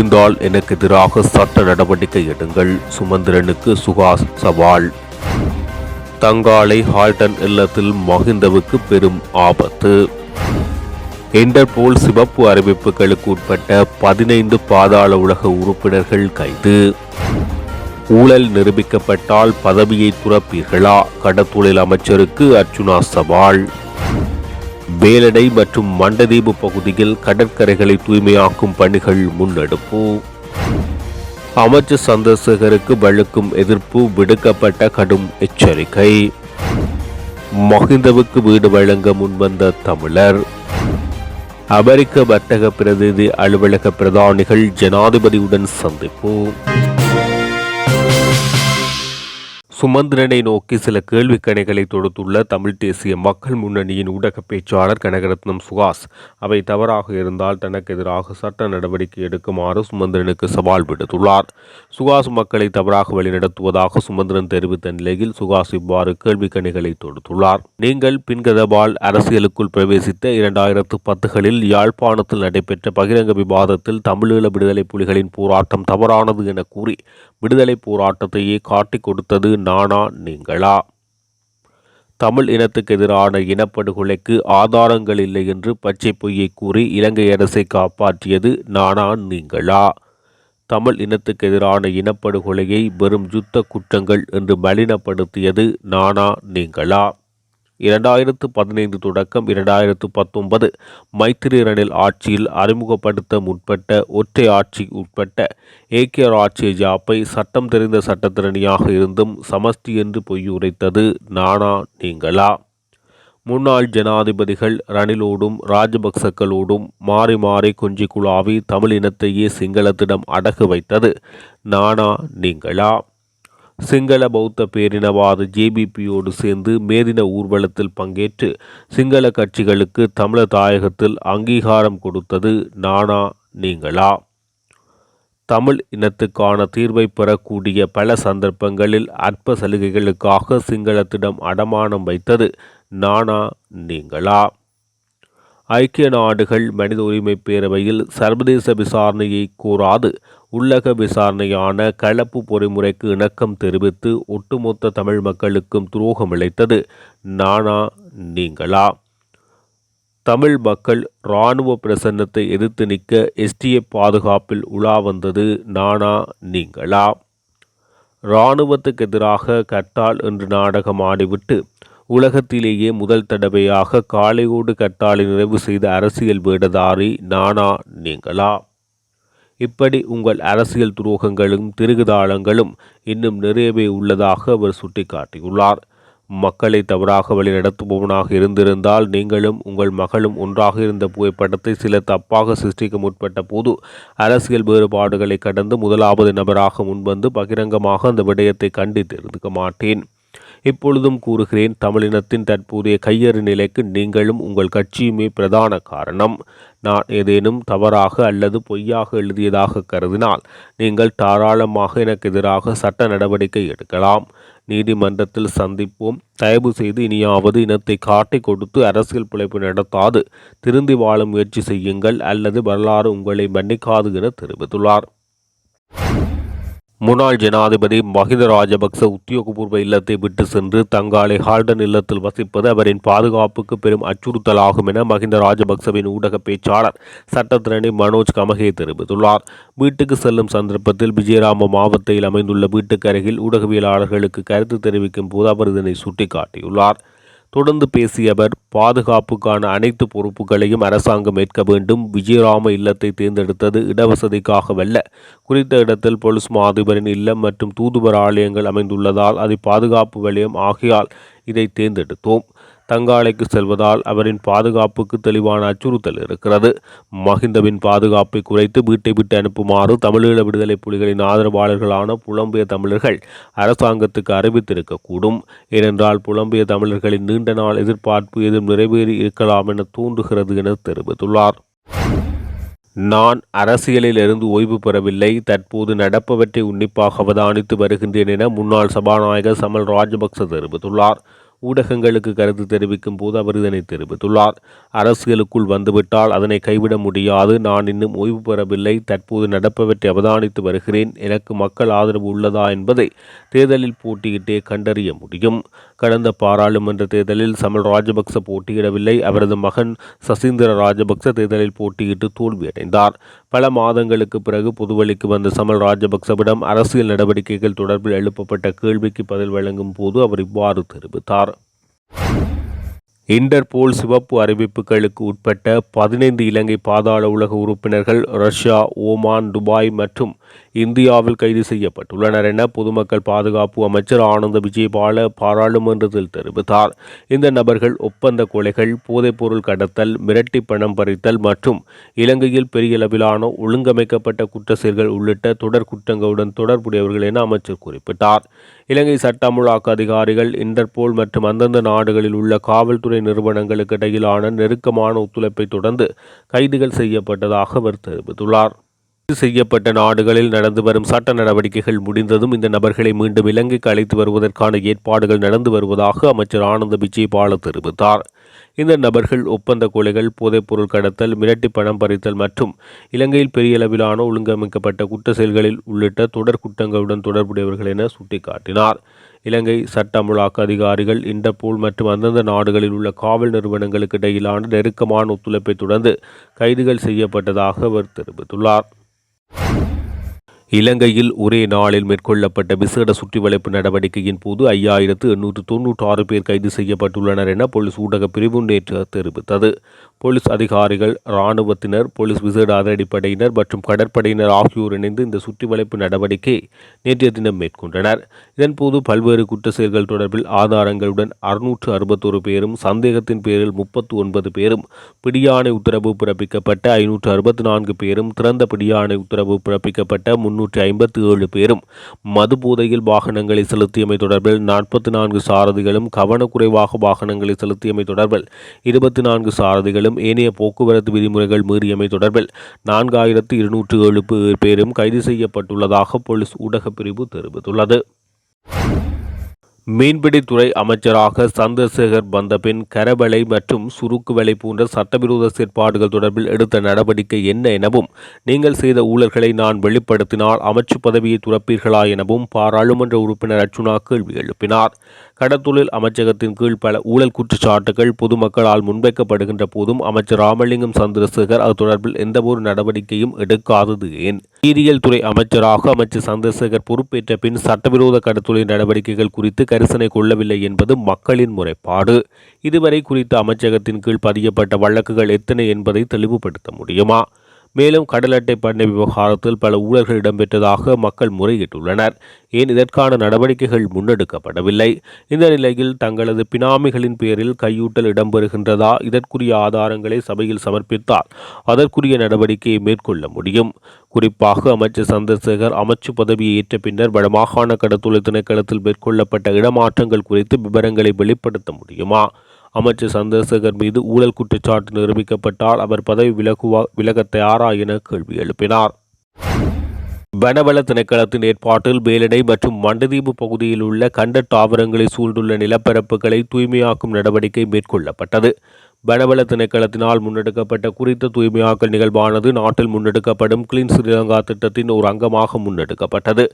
முடிந்தால் எனக்கு எதிராக சட்ட நடவடிக்கை எடுங்கள். சுமந்திரனுக்கு சுகாஸ் சவால். தங்காலை ஹால்டன் இல்லத்தில் மகிந்தவுக்கு பெரும் ஆபத்து. இன்டர்போல் சிவப்பு அறிவிப்புகளுக்கு உட்பட்ட பதினைந்து பாதாள உலக உறுப்பினர்கள் கைது. ஊழல் நிரூபிக்கப்பட்டால் பதவியை துறப்பீர்களா? கடத்தொழில் அமைச்சருக்கு அர்ஜுனா சவால். வேலடை மற்றும் மண்டதீவு பகுதியில் கடற்கரைகளை தூய்மையாக்கும் பணிகள் முன்னெடுப்பு. அமைச்சர் சந்திரசேகருக்கு வழுக்கும் எதிர்ப்பு விடுக்கப்பட்ட கடும் எச்சரிக்கை. மஹிந்தவுக்கு வீடு வழங்க முன்வந்த தமிழர். அமெரிக்க வர்த்தக பிரதிநிதி அலுவலக பிரதானிகள் ஜனாதிபதியுடன் சந்திப்பு. சுமந்திரனை நோக்கி சில கேள்விக்கணைகளை தொடுத்துள்ள தமிழ் தேசிய மக்கள் முன்னணியின் ஊடக பேச்சாளர் கனகரத்னம் சுகாஸ் அவை தவறாக இருந்தால் தனக்கு எதிராக சட்ட நடவடிக்கை எடுக்குமாறு சுமந்திரனுக்கு சவால் விடுத்துள்ளார். சுகாஸ் மக்களை தவறாக வழிநடத்துவதாக சுமந்திரன் தெரிவித்த நிலையில் சுகாஸ் இவ்வாறு கேள்விக்கணைகளை தொடுத்துள்ளார். நீங்கள் பின்கதபால் அரசியலுக்குள் பிரவேசித்த இரண்டாயிரத்து பத்துகளில் யாழ்ப்பாணத்தில் நடைபெற்ற பகிரங்க விவாதத்தில் தமிழீழ விடுதலை புலிகளின் போராட்டம் தவறானது என கூறி விடுதலை போராட்டத்தையே காட்டிக் கொடுத்தது நானா நீங்களா? தமிழ் இனத்துக்கு எதிரான இனப்படுகொலைக்கு ஆதாரங்கள் இல்லை என்று பச்சை பொய்யை கூறி இலங்கை அரசை காப்பாற்றியது நானா நீங்களா? தமிழ் இனத்துக்கு எதிரான இனப்படுகொலையை வெறும் யுத்த குற்றங்கள் என்று மலினப்படுத்தியது நானா நீங்களா? இரண்டாயிரத்து பதினைந்து தொடக்கம் இரண்டாயிரத்து பத்தொன்பது மைத்திரி ரணில் ஆட்சியில் அறிமுகப்படுத்த முற்பட்ட ஒற்றை ஆட்சி உட்பட்ட ஏக்கிய ராட்சிய ஜாப்பை சட்டம் தெரிந்த சட்டத்திறனியாக இருந்தும் சமஸ்தி என்று பொய்யுரைத்தது நானா நீங்களா? முன்னாள் ஜனாதிபதிகள் ரணிலோடும் ராஜபக்சக்களோடும் மாறி மாறி கொஞ்சி குழாவி தமிழ் இனத்தையே சிங்களத்திடம் அடகு வைத்தது நானா நீங்களா? சிங்கள பௌத்த பேரினவாத ஜேபிபியோடு சேர்ந்து மேதின ஊர்வலத்தில் பங்கேற்று சிங்கள கட்சிகளுக்கு தமிழர் தாயகத்தில் அங்கீகாரம் கொடுத்தது நானா நீங்களா? தமிழ் இனத்துக்கான தீர்வை பெறக்கூடிய பல சந்தர்ப்பங்களில் அற்ப சலுகைகளுக்காக சிங்களத்திடம் அடமானம் வைத்தது நானா நீங்களா? ஐக்கிய நாடுகள் மனித உரிமை பேரவையில் சர்வதேச விசாரணையை கூறாது உள்ளக விசாரணையான கலப்பு பொறிமுறைக்கு இணக்கம் தெரிவித்து ஒட்டுமொத்த தமிழ் மக்களுக்கும் துரோகம் இழைத்தது. நானா நீங்களா? தமிழ் மக்கள் இராணுவ பிரசன்னத்தை எதிர்த்து நிற்க எஸ்டிஎஃப் பாதுகாப்பில் உலா வந்தது. நானா நீங்களா? இராணுவத்துக்கு எதிராக கட்டால் என்று நாடகம் ஆடிவிட்டு உலகத்திலேயே முதல் தடவையாக காளையோடு கட்டாலை நிறைவு செய்த அரசியல் வேடதாரி நானா நீங்களா? இப்படி உங்கள் அரசியல் துரோகங்களும் திருகுதாளங்களும் இன்னும் நிறையவே உள்ளதாக அவர் சுட்டிக்காட்டியுள்ளார். மக்களை தவறாக வழி நடத்துபவனாக இருந்திருந்தால் நீங்களும் உங்கள் மகளும் ஒன்றாக இருந்த புகைப்படத்தை சில தப்பாக சிருஷ்டிக்க முற்பட்ட போது அரசியல் வேறுபாடுகளை கடந்து முதலாவது நபராக முன்வந்து பகிரங்கமாக அந்த விடயத்தை கண்டித்திருக்க மாட்டேன். இப்பொழுதும் கூறுகிறேன் தமிழினத்தின் தற்போதைய கையறு நிலைக்கு நீங்களும் உங்கள் கட்சியுமே பிரதான காரணம். நான் ஏதேனும் தவறாக அல்லது பொய்யாக எழுதியதாக கருதினால் நீங்கள் தாராளமாக எனக்கு எதிராக சட்ட நடவடிக்கை எடுக்கலாம். நீதிமன்றத்தில் சந்திப்போம். தயவு செய்து இனியாவது இனத்தை காட்டி கொடுத்து அரசியல் பிழைப்பு நடத்தாது. திருந்தி வாழ முயற்சி செய்யுங்கள். அல்லது வரலாறு உங்களை மன்னிக்காது என தெரிவித்துள்ளார். முன்னாள் ஜனாதிபதி மஹிந்த ராஜபக்ச உத்தியோகபூர்வ இல்லத்தை விட்டு சென்று தங்காலை ஹால்டன் இல்லத்தில் வசிப்பது அவரின் பாதுகாப்புக்கு பெரும் அச்சுறுத்தலாகும் என மஹிந்த ராஜபக்சவின் ஊடக பேச்சாளர் சட்டத்திரணி மனோஜ் கமகே தெரிவித்துள்ளார். வீட்டுக்கு செல்லும் சந்தர்ப்பத்தில் விஜயராம மாவட்டத்தில் அமைந்துள்ள வீட்டுக்கு அருகில் ஊடகவியலாளர்களுக்கு கருத்து தெரிவிக்கும் போது அவர் இதனை சுட்டிக்காட்டியுள்ளார். தொடர்ந்து பேசிய அவர் பாதுகாப்புக்கான அனைத்து பொறுப்புகளையும் அரசாங்கம் ஏற்க வேண்டும். விஜயராம இல்லத்தை தேர்ந்தெடுத்தது இடவசதிக்காகவல்ல குறித்த இடத்தில் பொலிஸ் மாதிபரின் இல்லம் மற்றும் தூதுவர் ஆலயங்கள் அமைந்துள்ளதால் அதை பாதுகாப்பு வலயம் ஆகையால் இதை தேர்ந்தெடுத்தோம். தங்காலைக்கு செல்வதால் அவரின் பாதுகாப்புக்கு தெளிவான அச்சுறுத்தல் இருக்கிறது. மஹிந்தவின் பாதுகாப்பை குறைத்து வீட்டை விட்டு அனுப்புமாறு தமிழீழ விடுதலை புலிகளின் ஆதரவாளர்களான புலம்பெயர் தமிழர்கள் அரசாங்கத்துக்கு அறிவித்திருக்கக்கூடும். ஏனென்றால் புலம்பெயர் தமிழர்களின் நீண்ட நாள் எதிர்பார்ப்பு எதுவும் நிறைவேறி இருக்கலாம் என தூண்டுகிறது என தெரிவித்துள்ளார். நான் அரசியலில் இருந்து ஓய்வு பெறவில்லை. தற்போது நடப்பவற்றை உன்னிப்பாக அவதானித்து வருகின்றேன் என முன்னாள் சபாநாயகர் சமல் ராஜபக்ச தெரிவித்துள்ளார். ஊடகங்களுக்கு கருத்து தெரிவிக்கும் போது அவர் இதனை தெரிவித்துள்ளார். அரசியலுக்குள் வந்துவிட்டால் அதனை கைவிட முடியாது. நான் இன்னும் ஓய்வு பெறவில்லை. தற்போது நடப்பவற்றை அவதானித்து வருகிறேன். எனக்கு மக்கள் ஆதரவு உள்ளதா என்பதை தேர்தலில் போட்டியிட்டே கண்டறிய முடியும். கடந்த பாராளுமன்ற தேர்தலில் சமல் ராஜபக்ச போட்டியிடவில்லை. அவரது மகன் சசீந்திர ராஜபக்ச தேர்தலில் போட்டியிட்டு தோல்வியடைந்தார். பல மாதங்களுக்கு பிறகு புதுவெளிக்கு வந்த சமல் ராஜபக்சவிடம் அரசியல் நடவடிக்கைகள் தொடர்பில் எழுப்பப்பட்ட கேள்விக்கு பதில் வழங்கும் போது அவர் இவ்வாறு தெரிவித்தார். இன்டர்போல் சிவப்பு அறிவிப்புகளுக்கு உட்பட்ட பதினைந்து இலங்கை பாதாள உலக உறுப்பினர்கள் ரஷ்யா ஓமான் துபாய் மற்றும் இந்தியாவில் கைது செய்யப்பட்டுள்ளனர் என பொதுமக்கள் பாதுகாப்பு அமைச்சர் ஆனந்த விஜயபால பாராளுமன்றத்தில் தெரிவித்தார். இந்த நபர்கள் ஒப்பந்த கொலைகள் போதைப்பொருள் கடத்தல் மிரட்டி பணம் பறித்தல் மற்றும் இலங்கையில் பெரிய அளவிலான ஒழுங்கமைக்கப்பட்ட குற்ற செயல்கள் உள்ளிட்ட தொடர் குற்றங்களுடன் தொடர்புடையவர்கள் என அமைச்சர் குறிப்பிட்டார். இலங்கை சட்ட அமுலாக்க அதிகாரிகள் இன்டர்போல் மற்றும் அந்தந்த நாடுகளில் உள்ள காவல்துறை நிறுவனங்களுக்கு இடையிலான நெருக்கமான ஒத்துழைப்பை தொடர்ந்து கைதுகள் செய்யப்பட்டதாக அவர் தெரிவித்துள்ளார். செய்யப்பட்ட நாடுகளில் நடந்து வரும் சட்ட நடவடிக்கைகள் முடிந்ததும் இந்த நபர்களை மீண்டும் இலங்கைக்கு அழைத்து வருவதற்கான ஏற்பாடுகள் நடந்து வருவதாக அமைச்சர் ஆனந்த விஜயபால தெரிவித்தார். இந்த நபர்கள் ஒப்பந்த கொலைகள் போதைப்பொருள் கடத்தல் மிரட்டி பணம் பறித்தல் மற்றும் இலங்கையில் பெரிய அளவிலான ஒழுங்கமைக்கப்பட்ட குற்ற செயல்களில் உள்ளிட்ட தொடர் குற்றங்களுடன் தொடர்புடையவர்கள் என சுட்டிக்காட்டினார். இலங்கை சட்ட அமுலாக்க அதிகாரிகள் இன்டர்போல் மற்றும் அந்தந்த நாடுகளில் உள்ள காவல் நிறுவனங்களுக்கு இடையிலான நெருக்கமான ஒத்துழைப்பை தொடர்ந்து கைதுகள் செய்யப்பட்டதாக அவர் தெரிவித்துள்ளார். you. இலங்கையில் ஒரே நாளில் மேற்கொள்ளப்பட்ட விசேட சுற்றிவளைப்பு நடவடிக்கையின் போது ஐயாயிரத்து எண்ணூற்று தொன்னூற்றி ஆறு பேர் கைது செய்யப்பட்டுள்ளனர் என போலீஸ் ஊடக பிரிவு நேற்று தெரிவித்தது. போலீஸ் அதிகாரிகள் இராணுவத்தினர் போலீஸ் விசேட அதிரடிப்படையினர் மற்றும் கடற்படையினர் ஆகியோர் இணைந்து இந்த சுற்றிவளைப்பு நடவடிக்கை நேற்றைய தினம் மேற்கொண்டனர். இதன்போது பல்வேறு குற்ற செயல்கள் தொடர்பில் ஆதாரங்களுடன் அறுநூற்று அறுபத்தொரு பேரும் சந்தேகத்தின் பேரில் முப்பத்து ஒன்பது பேரும் பிடியாணை உத்தரவு பிறப்பிக்கப்பட்ட ஐநூற்று அறுபத்தி நான்கு பேரும் திறந்த பிடியாணை உத்தரவு பிறப்பிக்கப்பட்ட முன்னூற்றி ஐம்பத்தி ஏழு பேரும் மது போதையில் வாகனங்களை செலுத்தியமை தொடர்பில் நாற்பத்தி நான்கு சாரதிகளும் கவனக்குறைவாக வாகனங்களை செலுத்தியமை தொடர்பில் இருபத்தி நான்கு சாரதிகளும் ஏனைய போக்குவரத்து விதிமுறைகள் மீறியமை தொடர்பில் நான்காயிரத்து இருநூற்று ஏழு பேரும் கைது செய்யப்பட்டுள்ளதாக போலீஸ் ஊடகப்பிரிவு தெரிவித்துள்ளது. மீன்பிடித்துறை அமைச்சராக சந்திரசேகர் வந்தபின் கரவலை மற்றும் சுருக்கு வலை போன்ற சட்டவிரோத செயற்பாடுகள் தொடர்பில் எடுத்த நடவடிக்கை என்ன எனவும் நீங்கள் செய்த ஊழல்களை நான் வெளிப்படுத்தினால் அமைச்சு பதவியை துறப்பீர்களா எனவும் பாராளுமன்ற உறுப்பினர் அர்ச்சுனா கேள்வி எழுப்பினார். கடத்தொழில் அமைச்சகத்தின் கீழ் பல ஊழல் குற்றச்சாட்டுகள் பொதுமக்களால் முன்வைக்கப்படுகின்ற போதும் அமைச்சர் ராமலிங்கம் சந்திரசேகர் அது தொடர்பில் எந்தவொரு நடவடிக்கையும் எடுக்காதது ஏன்? நீரியல் துறை அமைச்சராக அமைச்சர் சந்திரசேகர் பொறுப்பேற்ற பின் சட்டவிரோத கடத்தொழில் நடவடிக்கைகள் குறித்து கரிசனை கொள்ளவில்லை என்பது மக்களின் முறைப்பாடு. இதுவரை குறித்த அமைச்சகத்தின் கீழ் பதியப்பட்ட வழக்குகள் எத்தனை என்பதை தெளிவுபடுத்த முடியுமா? மேலும் கடல் அட்டை பண்ணை விவகாரத்தில் பல ஊழல்கள் இடம்பெற்றதாக மக்கள் முறையிட்டுள்ளனர். ஏன் இதற்கான நடவடிக்கைகள் முன்னெடுக்கப்படவில்லை? இந்த நிலையில் தங்களது பினாமிகளின் பேரில் கையூட்டல் இடம்பெறுகின்றதா? இதற்குரிய ஆதாரங்களை சபையில் சமர்ப்பித்தால் அதற்குரிய நடவடிக்கையை மேற்கொள்ள முடியும். குறிப்பாக அமைச்சர் சந்திரசேகர் அமைச்சு பதவியை ஏற்ற பின்னர் வடமாகாண கடத்துளை திணைக்களத்தில் மேற்கொள்ளப்பட்ட இடமாற்றங்கள் குறித்து விவரங்களை வெளிப்படுத்த முடியுமா? அமைச்சர் சந்திரசேகர் மீது ஊழல் குற்றச்சாட்டு நிரூபிக்கப்பட்டால் அவர் பதவி விலகுவா விலக தயாரா என கேள்வி எழுப்பினார். வனவள திணைக்களத்தின் ஏற்பாட்டில் வேலடை மற்றும் மண்டதீபு பகுதியில் உள்ள கண்ட தாவரங்களை சூழ்ந்துள்ள நிலப்பரப்புகளை தூய்மையாக்கும் நடவடிக்கை மேற்கொள்ளப்பட்டது. வனவள திணைக்களத்தினால் முன்னெடுக்கப்பட்ட குறித்த தூய்மையாக்கல் நிகழ்வானது நாட்டில் முன்னெடுக்கப்படும் கிளீன் ஸ்ரீலங்கா திட்டத்தின் ஒரு அங்கமாக முன்னெடுக்கப்பட்டது.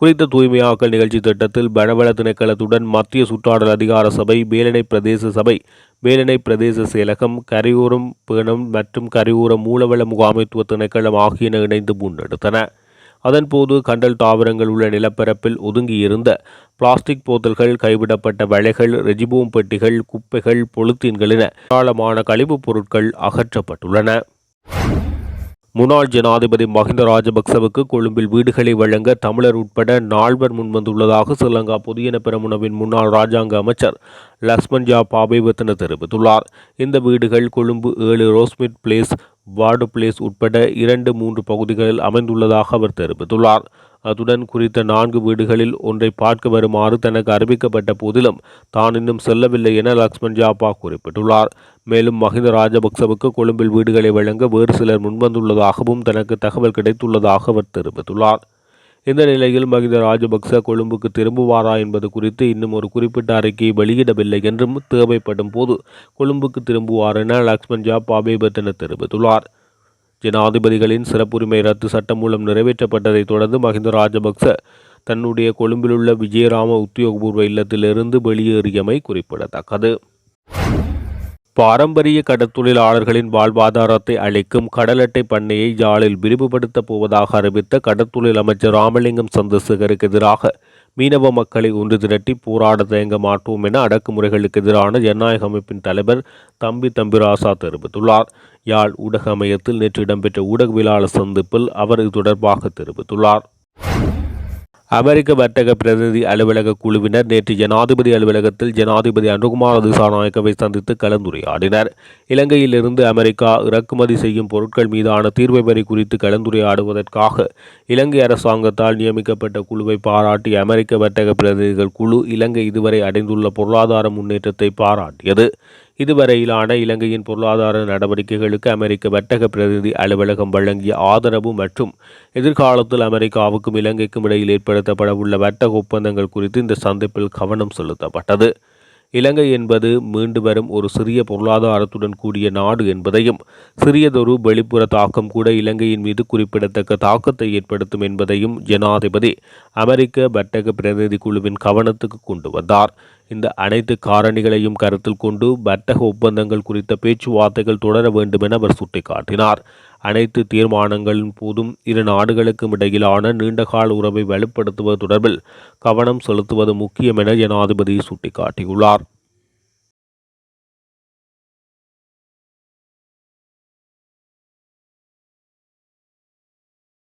குறித்த தூய்மையாக்கல் நிகழ்ச்சி திட்டத்தில் வனவள திணைக்களத்துடன் மத்திய சுற்றாடல் அதிகார சபை வேலனை பிரதேச சபை வேலனை பிரதேச செயலகம் கரையோரம் பேணம் மற்றும் கரையோர மூலவள முகாமைத்துவ திணைக்களம் ஆகியன இணைந்து முன்னெடுத்தன. அதன்போது கண்டல் தாவரங்கள் உள்ள நிலப்பரப்பில் ஒதுங்கியிருந்த பிளாஸ்டிக் போத்தல்கள் கைவிடப்பட்ட வளைகள் ரெஜிபூம் பெட்டிகள் குப்பைகள் பொழுத்தீன்கள் என ஏராளமான கழிவுப் பொருட்கள் அகற்றப்பட்டுள்ளன. முன்னாள் ஜனாதிபதி மஹிந்த ராஜபக்சவுக்கு கொழும்பில் வீடுகளை வழங்க தமிழர் உட்பட நால்வர் முன்வந்துள்ளதாக ஸ்ரீலங்கா பொதுஜன பெரமுனவின் முன்னாள் ராஜாங்க அமைச்சர் லக்ஷ்மண் ஜா பாபேவத்தன தெரிவித்துள்ளார். இந்த வீடுகள் கொழும்பு ஏழு ரோஸ்மிட் பிளேஸ் வார்டு பிளேஸ் உட்பட இரண்டு மூன்று பகுதிகளில் அமைந்துள்ளதாக அவர் தெரிவித்துள்ளார். அத்துடன் குறித்த நான்கு வீடுகளில் ஒன்றை பார்க்க வருமாறு தனக்கு அறிவிக்கப்பட்ட போதிலும் தான் இன்னும் செல்லவில்லை என லக்ஷ்மண் ஜாப்பா குறிப்பிட்டுள்ளார். மேலும் மஹிந்த ராஜபக்சவுக்கு கொழும்பில் வீடுகளை வழங்க வேறு சிலர் முன்வந்துள்ளதாகவும் தனக்கு தகவல் கிடைத்துள்ளதாக அவர் தெரிவித்துள்ளார். இந்த நிலையில் மகிந்த ராஜபக்ச கொழும்புக்கு திரும்புவாரா என்பது குறித்து இன்னும் ஒரு குறிப்பிட்ட அறிக்கையை வெளியிடவில்லை என்றும் தேவைப்படும் போது கொழும்புக்கு திரும்புவார் என லக்ஷ்மண் ஜா பாபேபத்தன தெரிவித்துள்ளார். ஜனாதிபதிகளின் சிறப்புரிமை ரத்து சட்டம் மூலம் நிறைவேற்றப்பட்டதைத் தொடர்ந்து மஹிந்த ராஜபக்ச தன்னுடைய கொழும்பிலுள்ள விஜயராம உத்தியோகபூர்வ இல்லத்திலிருந்து வெளியேறியமை குறிப்பிடத்தக்கது. பாரம்பரிய கடற்தொழிலாளர்களின் வாழ்வாதாரத்தை அளிக்கும் கடல் அட்டை பண்ணையை யாழில் விரிவுபடுத்தப் போவதாக அறிவித்த கடற்தொழில் அமைச்சர் ராமலிங்கம் சந்திரசேகருக்கு எதிராக மீனவ மக்களை ஒன்று திரட்டி போராட தயங்க மாட்டோம் என அடக்குமுறைகளுக்கு எதிரான ஜனநாயக அமைப்பின் தலைவர் தம்பி தம்பிராசா தெரிவித்துள்ளார். யாழ் ஊடக அமையத்தில் நேற்று இடம்பெற்ற ஊடகவியலாளர் சந்திப்பில் அவர் இது தொடர்பாக தெரிவித்துள்ளார். அமெரிக்க வர்த்தக பிரதிநிதி அலுவலக குழுவினர் நேற்று ஜனாதிபதி அலுவலகத்தில் ஜனாதிபதி அனுகுமார திசாநாயக்கவை சந்தித்து கலந்துரையாடினர். இலங்கையிலிருந்து அமெரிக்கா இறக்குமதி செய்யும் பொருட்கள் மீதான தீர்வை வரி குறித்து கலந்துரையாடுவதற்காக இலங்கை அரசாங்கத்தால் நியமிக்கப்பட்ட குழுவை பாராட்டி அமெரிக்க வர்த்தக பிரதிநிதிகள் குழு இலங்கை இதுவரை அடைந்துள்ள பொருளாதார முன்னேற்றத்தை பாராட்டியது. இதுவரையிலான இலங்கையின் பொருளாதார நடவடிக்கைகளுக்கு அமெரிக்க வர்த்தக பிரதிநிதி அலுவலகம் வழங்கிய ஆதரவு மற்றும் எதிர்காலத்தில் அமெரிக்காவுக்கும் இலங்கைக்கும் இடையில் ஏற்படுத்தப்படவுள்ள வர்த்தக ஒப்பந்தங்கள் குறித்து இந்த சந்திப்பில் கவனம் செலுத்தப்பட்டது. இலங்கை என்பது மீண்டு வரும் ஒரு சிறிய பொருளாதாரத்துடன் கூடிய நாடு என்பதையும் சிறியதொரு வெளிப்புற தாக்கம் கூட இலங்கையின் மீது குறிப்பிடத்தக்க தாக்கத்தை ஏற்படுத்தும் என்பதையும் ஜனாதிபதி அமெரிக்க வர்த்தக பிரதிநிதி குழுவின் கவனத்துக்கு கொண்டு வந்தார். இந்த அனைத்து காரணிகளையும் கருத்தில் கொண்டு வர்த்தக ஒப்பந்தங்கள் குறித்த பேச்சுவார்த்தைகள் தொடர வேண்டும் என அவர் சுட்டிக்காட்டினார். அனைத்து தீர்மானங்களின் போதும் இரு நாடுகளுக்கும் இடையிலான நீண்டகால உறவை வலுப்படுத்துவது தொடர்பில் கவனம் செலுத்துவது முக்கியம் என ஜனாதிபதி சுட்டிக்காட்டியுள்ளார்.